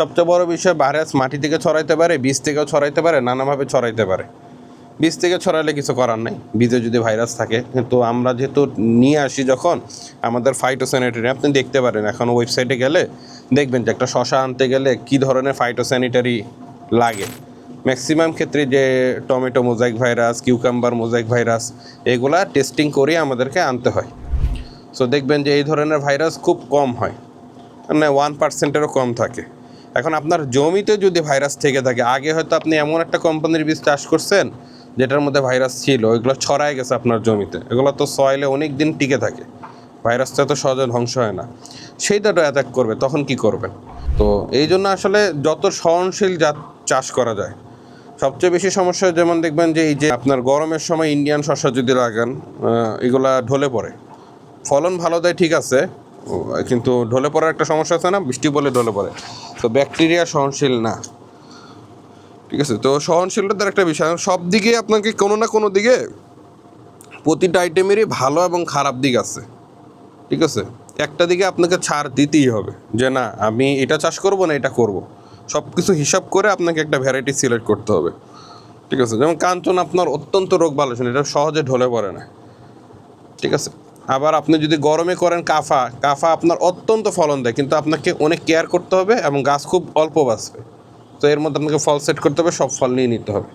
সবচেয়ে বড় বিষয় ভাইরাস মাটি থেকে ছড়াইতে পারে, বীজ থেকেও ছড়াইতে পারে, নানাভাবে ছড়াইতে পারে। বীজ থেকে ছড়াইলে কিছু করার নেই। বীজে যদি ভাইরাস থাকে, কিন্তু আমরা যেহেতু নিয়ে আসি যখন, আমাদের ফাইটোস্যানিটারি আপনি দেখতে পারেন, এখন ওয়েবসাইটে গেলে দেখবেন যে একটা শশা আনতে গেলে কি ধরনের ফাইটোস্যানিটারি লাগে। ম্যাক্সিমাম ক্ষেত্রে যে tomato mosaic virus cucumber mosaic virus এগুলা টেস্টিং করে আমাদেরকে আনতে হয়। সো দেখবেন যে এই ধরনের ভাইরাস খুব কম হয়। মানে ওয়ান পার্সেন্টেরও কম থাকে। এখন আপনার জমিতে যদি ভাইরাস থেকে থাকে, আগে হয়তো আপনি এমন একটা কোম্পানির বীজ চাষ করছেন, যেটার মধ্যে ভাইরাস ছিল এগুলো ছড়ায় গেছে আপনার জমিতে। এগুলো তো সয়েলে অনেক দিন টিকে থাকে। ভাইরাসটা তো সহজে ধ্বংস হয় না। সেইটা তো অ্যাটাক করবে, তখন কি করবেন? তো এই জন্য আসলে যত সহনশীল জাত চাষ করা যায়, সবচেয়ে বেশি সমস্যা যেমন দেখবেন যে এই যে আপনার গরমের সময় ইন্ডিয়ান শস্য যদি লাগান এগুলা ঢলে পড়ে। ফলন ভালো দেয় ঠিক আছে কিন্তু ঢলে পড়ার একটা সমস্যা আছে না? বৃষ্টি বলে ঢলে পড়ে। তো ব্যাকটেরিয়া সহনশীল না। ঠিক আছে, তো সহনশীলতার একটা বিষয়। সব দিকে আপনাকে কোনো না কোনো দিকে প্রতিটা আইটেমেরই ভালো এবং খারাপ দিক আছে। ঠিক আছে? একটা দিকে আপনাকে ছাড় দিতেই হবে যে, না, আমি এটা চাষ করব না, এটা করব। সব কিছু হিসাব করে আপনাকে একটা ভ্যারাইটি সিলেক্ট করতে হবে। ঠিক আছে? যেমন কাঞ্চন আপনার অত্যন্ত রোগ ভালো এটা সহজে ঢলে পড়ে না। ঠিক আছে? আবার আপনি যদি গরমে করেন কাফা কাফা আপনার অত্যন্ত ফলন দেয়, কিন্তু আপনাকে অনেক কেয়ার করতে হবে এবং গাছ খুব অল্প বাঁচবে। তো এর মধ্যে আপনাকে ফল সেট করতে হবে, সব ফল নিয়ে নিতে হবে।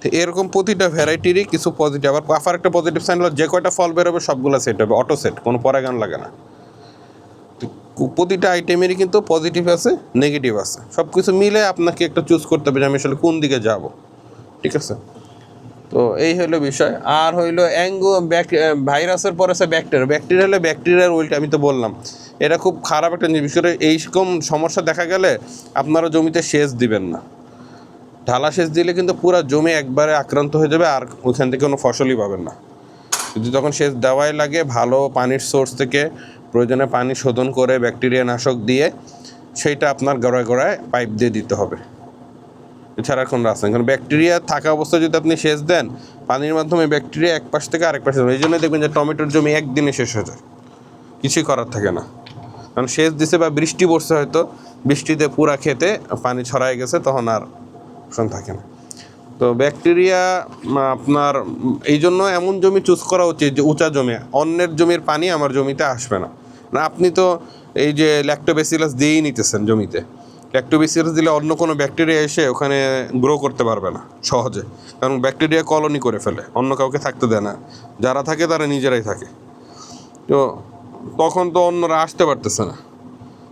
তো এরকম প্রতিটা ভ্যারাইটিরই কিছু পজিটিভ আবার কাফার একটা পজিটিভ সাইন হলো যে কয়টা ফল বেরোবে, সবগুলো সেট হবে অটো সেট কোনো পরাগান লাগে না। প্রতিটা আইটেমেরই কিন্তু পজিটিভ আছে নেগেটিভ আছে। সব কিছু মিলে আপনাকে একটা চুজ করতে হবে যে আমি আসলে কোন দিকে যাব। ঠিক আছে? তো এই হলো বিষয়। আর হইল অ্যাঙ্গো ব্যাক ভাইরাসের পরে আছে ব্যাকটেরিয়া। ব্যাকটেরিয়া হলে ব্যাকটেরিয়ার উল্টে, আমি তো বললাম। এটা খুব খারাপ একটা জিনিস। করে এইরকম সমস্যা দেখা গেলে আপনারা জমিতে সেচ দিবেন না। ঢালা সেচ দিলে কিন্তু পুরো জমি একবারে আক্রান্ত হয়ে যাবে আর ওইখান থেকে কোনো ফসলই পাবেন না। যদি তখন সেচ দেওয়াই লাগে, ভালো পানির সোর্স থেকে প্রয়োজনে পানি শোধন করে ব্যাকটেরিয়া নাশক দিয়ে, সেইটা আপনার গড়ায় গড়ায় পাইপ দিয়ে দিতে হবে। কোনো রাস্তা নেই। কারণ ব্যাকটেরিয়া থাকা অবস্থায় যদি আপনি সেচ দেন, পানির মাধ্যমে ব্যাকটেরিয়া এক পাশ থেকে আরেক পাশে। এই জন্য দেখবেন যে টমেটোর জমি একদিনে শেষ হয়ে যায়। কিছুই করার থাকে না। কারণ সেচ দিছে বা বৃষ্টি পড়ছে হয়তো, বৃষ্টিতে পুরা খেতে পানি ছড়ায় গেছে, তখন আর অপশন থাকে না। তো ব্যাকটেরিয়া আপনার এই জন্য এমন জমি চুজ করা উচিত যে উঁচা জমি, অন্যের জমির পানি আমার জমিতে আসবে না। না, আপনি তো এই যে ল্যাক্টোবেসিলাস দিয়েই নিতেছেন জমিতে। ল্যাক্টোবেসিলাস দিলে অন্য কোনো ব্যাকটেরিয়া এসে ওখানে গ্রো করতে পারবে না, সহজে। কারণ ব্যাকটেরিয়া কলোনি করে ফেলে, অন্য কাউকে থাকতে দেয় না। যারা থাকে তারা নিজেরাই থাকে। তো তখন তো অন্যরা আসতে পারতেছে না।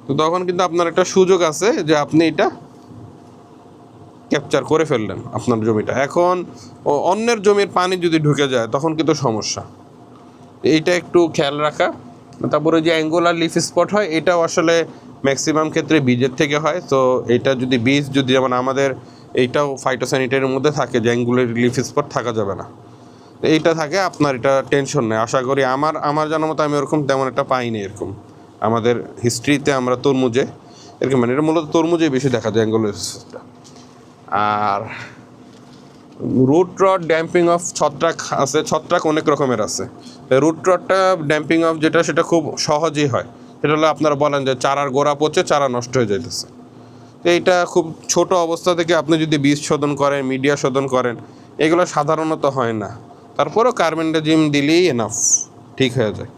তো তখন কিন্তু আপনার একটা সুযোগ আছে যে আপনি এটা ক্যাপচার করে ফেললেন আপনার জমিটা। এখন অন্যের জমির পানি যদি ঢুকে যায়, তখন কিন্তু সমস্যা। এইটা একটু খেয়াল রাখা। তারপরে যে অ্যাঙ্গুলার লিফ স্পট হয়, এটাও আসলে ম্যাক্সিমাম ক্ষেত্রে বীজের থেকে হয়, তো এটা যদি বীজ যদি যেমন আমাদের এইটাও ফাইটোস্যানিটারির মধ্যে থাকে যে অ্যাঙ্গুলার লিফ স্পট থাকা যাবে না। এইটা থাকে আপনার এটা টেনশন নেই। আশা করি আমার আমার জানার মতো আমি ওরকম তেমন একটা পাইনি এরকম। আমাদের হিস্ট্রিতে আমরা তরমুজে, এরকম মানে এটা মূলত তরমুজে বেশি দেখা যায় অ্যাঙ্গুলার আর রুট রড ড্যাম্পিং অফ ছত্রাক আছে, ছত্রাক অনেক রকমের আছে। রুট রডটা ড্যাম্পিং অফ যেটা, সেটা খুব সহজেই হয়। সেটা হলো আপনারা বলেন যে চারার গোড়া পচে চারা নষ্ট হয়ে যাইতেছে। তো এইটা খুব ছোট অবস্থা থেকে আপনি যদি বীজ শোধন করেন, মিডিয়া শোধন করেন, এগুলো সাধারণত হয় না। তারপরেও কার্বেন্ডাজিম দিলেই এনাফ ঠিক হয়ে যায়।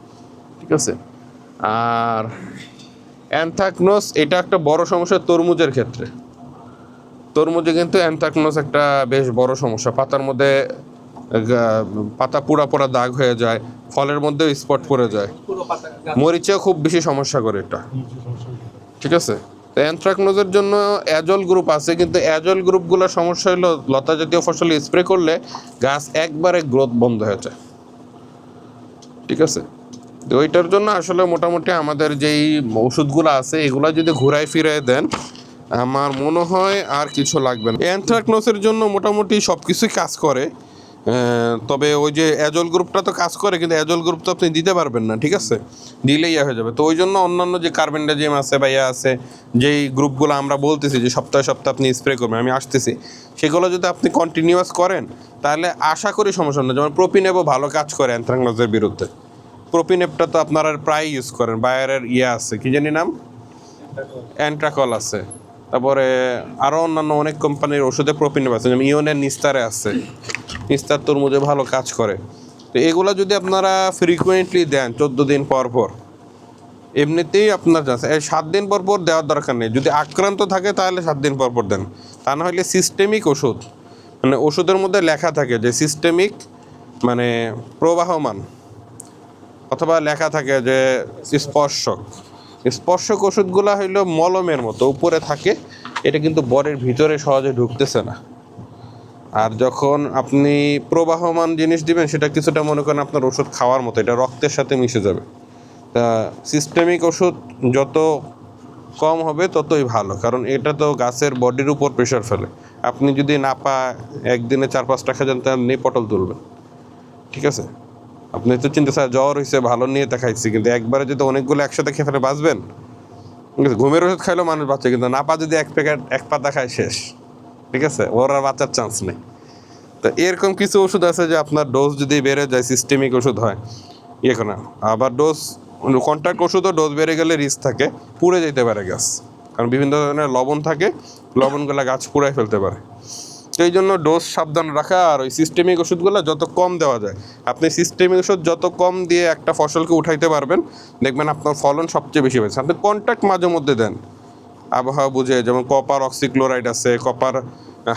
ঠিক আছে? আর অ্যানথাকনোস, এটা একটা বড় সমস্যা তরমুজের ক্ষেত্রে। তরমুজে কিন্তু অ্যানথাকনোস একটা বেশ বড় সমস্যা। পাতার মধ্যে পাতা পুরা পোড়া দাগ হয়ে যায়, ফলের মধ্যেও স্পট পড়ে যায়। মরিচেও খুব বেশি সমস্যা করে এটা। ঠিক আছে? তো অ্যানথ্রাকনোজের জন্য অ্যাজল গ্রুপ আছে, কিন্তু অ্যাজল গ্রুপগুলোর সমস্যা হলো লতা জাতীয় ফসল স্প্রে করলে গাছ একবারে গ্রোথ বন্ধ হয়ে যায়। ঠিক আছে? তো ওইটার জন্য আসলে মোটামুটি আমাদের যেই ওষুধগুলো আছে, এগুলো যদি ঘুরাই ফিরাই দেন, আমার মনে হয় আর কিছু লাগবে না। অ্যানথ্রাকনোসের জন্য মোটামুটি সব কিছুই কাজ করে। তবে ওই যে অ্যাজল গ্রুপটা তো কাজ করে, কিন্তু অ্যাজল গ্রুপ তো আপনি দিতে পারবেন না, ঠিক আছে? দিলেই ইয়ে হয়ে যাবে। তো ওই জন্য অন্যান্য যে কার্বেন্ডাজিম আছে বা ইয়ে আছে, যেই গ্রুপগুলো আমরা বলতেছি যে সপ্তাহে সপ্তাহে আপনি স্প্রে করবেন, আমি আসতেছি, সেগুলো যদি আপনি কন্টিনিউয়াস করেন, তাহলে আশা করি সমস্যা না যেমন প্রোপিনেবও ভালো কাজ করে অ্যানথ্রাকনোসের বিরুদ্ধে। প্রোপিনেপটা তো আপনারা প্রায় ইউজ করেন বায়ারের ইয়ে আছে, কি জানি নাম? অ্যান্ট্রাকল আছে। তারপরে আরও অন্যান্য অনেক কোম্পানির ওষুধে প্রোপিন আছে, যেমন ইওনের নিস্তারে আছে। নিস্তার তরমুজে ভালো কাজ করে। তো এগুলো যদি আপনারা ফ্রিকুয়েন্টলি দেন, চোদ্দ দিন পর পর, এমনিতেই আপনার চান্স এই সাত দিন পর পর দেওয়ার দরকার নেই। যদি আক্রান্ত থাকে, তাহলে সাত দিন পর পর দেন। তা না হলে সিস্টেমিক ওষুধ মানে ওষুধের মধ্যে লেখা থাকে যে সিস্টেমিক মানে প্রবাহমান, অথবা লেখা থাকে যে স্পর্শক। স্পর্শক ওষুধগুলো হইল মলমের মতো, উপরে থাকে। এটা কিন্তু বরের ভিতরে সহজে ঢুকতেছে না। আর যখন আপনি প্রবাহমান জিনিস দিবেন, সেটা কিছুটা মনে করেন আপনার ওষুধ খাওয়ার মতো, এটা রক্তের সাথে মিশে যাবে। তা সিস্টেমিক ওষুধ যত কম হবে, ততই ভালো, কারণ এটা তো গাছের বডির উপর প্রেশার ফেলে। আপনি যদি না পা একদিনে চার পাঁচ টাকা যান, তাহলে নিয়ে পটল তুলবেন। ঠিক আছে? আপনি তো চিন্তা স্যার, জ্বর হয়েছে ভালো নিয়ে দেখাইছি কিন্তু একবারে যদি অনেকগুলো একসাথে খেয়ে ফেলে বাঁচবেন? ঠিক আছে, ঘুমের ওষুধ খাইলেও মানুষ বাঁচে, কিন্তু না পা যদি এক প্যাকেট, এক পাতা খায় শেষ। ঠিক আছে, ওর আর বাঁচার চান্স নেই। তো এরকম কিছু ওষুধ আছে যে আপনার ডোজ যদি বেড়ে যায় সিস্টেমিক ওষুধ হয় ইয়ে না। আবার ডোজ কন্ট্যাক্ট ওষুধও ডোজ বেড়ে গেলে রিস্ক থাকে, পুড়ে যেতে পারে গাছ কারণ বিভিন্ন ধরনের লবণ থাকে, লবণগুলো গাছ পুড়াই ফেলতে পারে। এই জন্য ডোজ সাবধান রাখা আর ওই সিস্টেমিক ওষুধগুলো যত কম দেওয়া যায়। আপনি সিস্টেমিক ওষুধ যত কম দিয়ে একটা ফসলকে উঠাইতে পারবেন, দেখবেন আপনার ফলন সবচেয়ে বেশি হয়েছে। আপনি কন্ট্যাক্ট মাঝে মধ্যে দেন। আবহাওয়া বুঝে, যেমন কপার অক্সিক্লোরাইড আছে কপার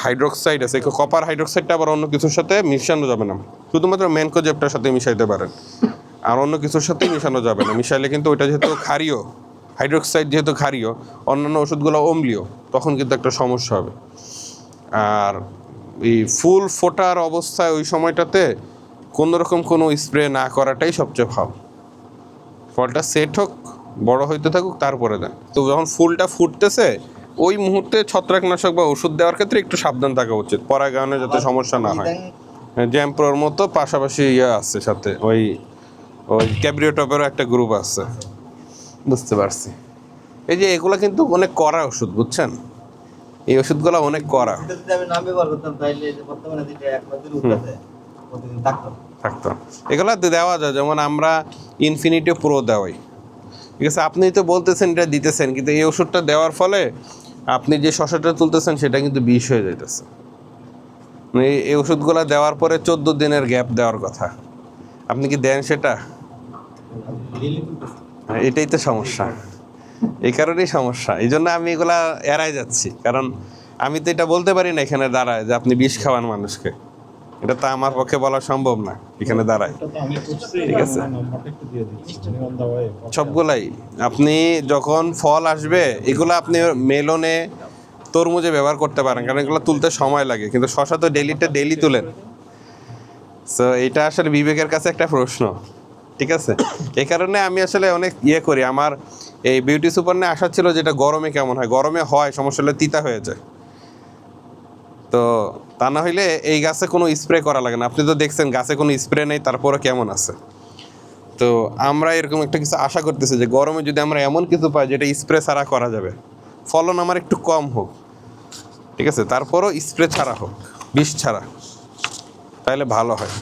হাইড্রোক্সাইড আছে। কপার হাইড্রোক্সাইডটা আবার অন্য কিছুর সাথে মিশানো যাবে না। শুধুমাত্র ম্যানকোজেপটার সাথে মিশাইতে পারেন। আর অন্য কিছুর সাথে মিশানো যাবে না। মিশাইলে কিন্তু ওইটা যেহেতু ক্ষারীয় হাইড্রোক্সাইড যেহেতু ক্ষারীয়, অন্যান্য ওষুধগুলো অম্লীয়, তখন কিন্তু একটা সমস্যা হবে। আর এই ফুল ফোটার অবস্থায় ওই সময়টাতে কোনো রকম কোনো স্প্রে না করাটাই সবচেয়ে ভালো। ফলটা সেট হোক, বড় হইতে থাকুক, তারপরে দেন। তো যখন ফুলটা ফুটতেছে, ওই মুহূর্তে ছত্রাকনাশক বা ওষুধ দেওয়ার ক্ষেত্রে একটু সাবধান থাকা উচিত, পরাগায়নে যাতে সমস্যা না হয়। জ্যাম্প্রোর মতো পাশাপাশি ইয়ে আছে সাথে, ওই ওই ক্যাব্রিওটপেরও একটা গ্রুপ আছে। বুঝতে পারছি। এই যে এগুলো কিন্তু অনেক করা ওষুধ, বুঝছেন? এই ওষুধগুলো অনেক করা। থাকতো। এগুলো দেওয়া যায় যেমন আমরা ইনফিনিটি প্রো দেওয়াই। ঠিক আছে আপনি তো বলতেছেন এটা দিতেছেন কিন্তু এই ওষুধটা দেওয়ার ফলে আপনি যে শশাটা তুলতেছেন সেটা কিন্তু বিষ হয়ে যাইতেছে। মানে এই- ওষুধগুলো দেওয়ার পরে চোদ্দ দিনের গ্যাপ দেওয়ার কথা। আপনি কি দেন সেটা? হ্যাঁ, এটাই তো সমস্যা। এই কারণেই সমস্যা। এই জন্য আমি এগুলা এড়াই যাচ্ছি। কারণ আমি তো এটা বলতে পারি না এখানে দাঁড়ায় যে আপনি বিষ খাওয়ান মানুষকে। এটা তো আমার পক্ষে বলা সম্ভব না এখানে দাঁড়ায়। ঠিক আছে। ওয়ে সবগুলাই। আপনি যখন ফল আসবে এগুলো আপনি মেলনে তরমুজে ব্যবহার করতে পারেন কারণ এগুলো তুলতে সময় লাগে। কিন্তু শশা তো ডেলিটা ডেলি তুলেন। সো এটা আসলে বিবেকের কাছে একটা প্রশ্ন। ঠিক আছে? এই কারণে আমি আসলে অনেক ইয়ে করি। আমার এই বিউটি সুপার নিয়ে আশা ছিল যেটা গরমে কেমন হয়? গরমে হয়, সমস্যা হলে তিতা হয়ে যায়। তো তা না হইলে এই গাছে কোনো স্প্রে করা লাগে না। আপনি তো দেখছেন গাছে কোনো স্প্রে নেই তারপরে কেমন আছে? তো আমরা এরকম একটা কিছু আশা করতেছি যে গরমে যদি আমরা এমন কিছু পাই যেটা স্প্রে ছাড়া করা যাবে, ফলন আমার একটু কম হোক, ঠিক আছে? তারপরও স্প্রে ছাড়া হোক, বিষ ছাড়া তাহলে ভালো হয়।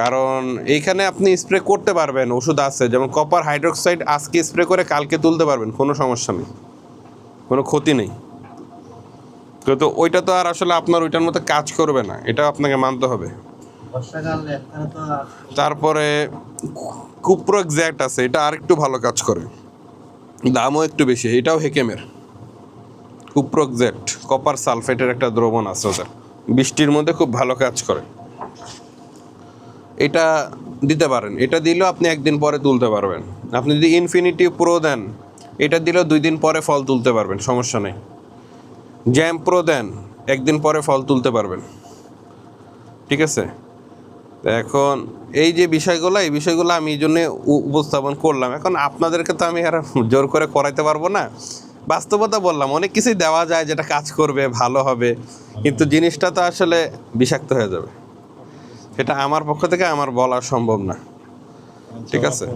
কারণ এইখানে আপনি স্প্রে করতে পারবেন ওষুধ আছে যেমন কপার হাইড্রোক্সাইড আজকে স্প্রে করে কালকে তুলতে পারবেন কোনো সমস্যা নেই কোনো ক্ষতি নেই। কিন্তু ওইটা তো আর আসলে আপনার ওইটার মতো কাজ করবে না এটা আপনাকে মানতে হবে। তো তারপরে কুপ্রো এক্স্যাক্ট আছে এটা আরেকটু ভালো কাজ করে দামও একটু বেশি এটাও হেকেমের কুপ্রো এক্স্যাক্ট কপার সালফেটের একটা দ্রবণ আছে ওদের বৃষ্টির মধ্যে খুব ভালো কাজ করে। এটা দিতে পারেন। এটা দিলেও আপনি একদিন পরে তুলতে পারবেন। আপনি যদি ইনফিনিটি প্রো দেন, এটা দিলেও দুই দিন পরে ফল তুলতে পারবেন, সমস্যা নেই। জ্যাম প্রো দেন, একদিন পরে ফল তুলতে পারবেন। ঠিক আছে? এখন এই যে বিষয়গুলো, এই বিষয়গুলো আমি এই জন্য উপস্থাপন করলাম। এখন আপনাদেরকে তো আমি আর জোর করে করাইতে পারব না। বাস্তবতা বললাম, অনেক কিছুই দেওয়া যায় যেটা কাজ করবে, ভালো হবে। কিন্তু জিনিসটা তো আসলে বিষাক্ত হয়ে যাবে। সেটা আমার পক্ষ থেকে আমার বলা সম্ভব না। ঠিক আছে।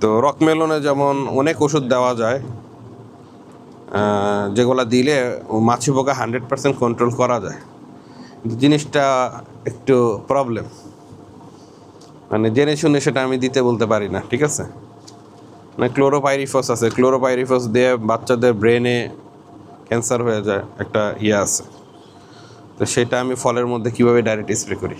তো রকমেলনে যেমন অনেক ওষুধ দেওয়া যায় যেগুলা দিলে মাছি পোকা হান্ড্রেড পার্সেন্ট কন্ট্রোল করা যায়। জিনিসটা একটু প্রবলেম মানে জেনে শুনে সেটা আমি দিতে বলতে পারি না, ঠিক আছে? মানে ক্লোরোপাইরিফস আছে। ক্লোরোপাইরিফস দিয়ে বাচ্চাদের ব্রেনে ক্যান্সার হয়ে যায়, একটা ইয়ে আছে। তো সেটা আমি ফলের মধ্যে কীভাবে ডাইরেক্ট স্প্রে করি?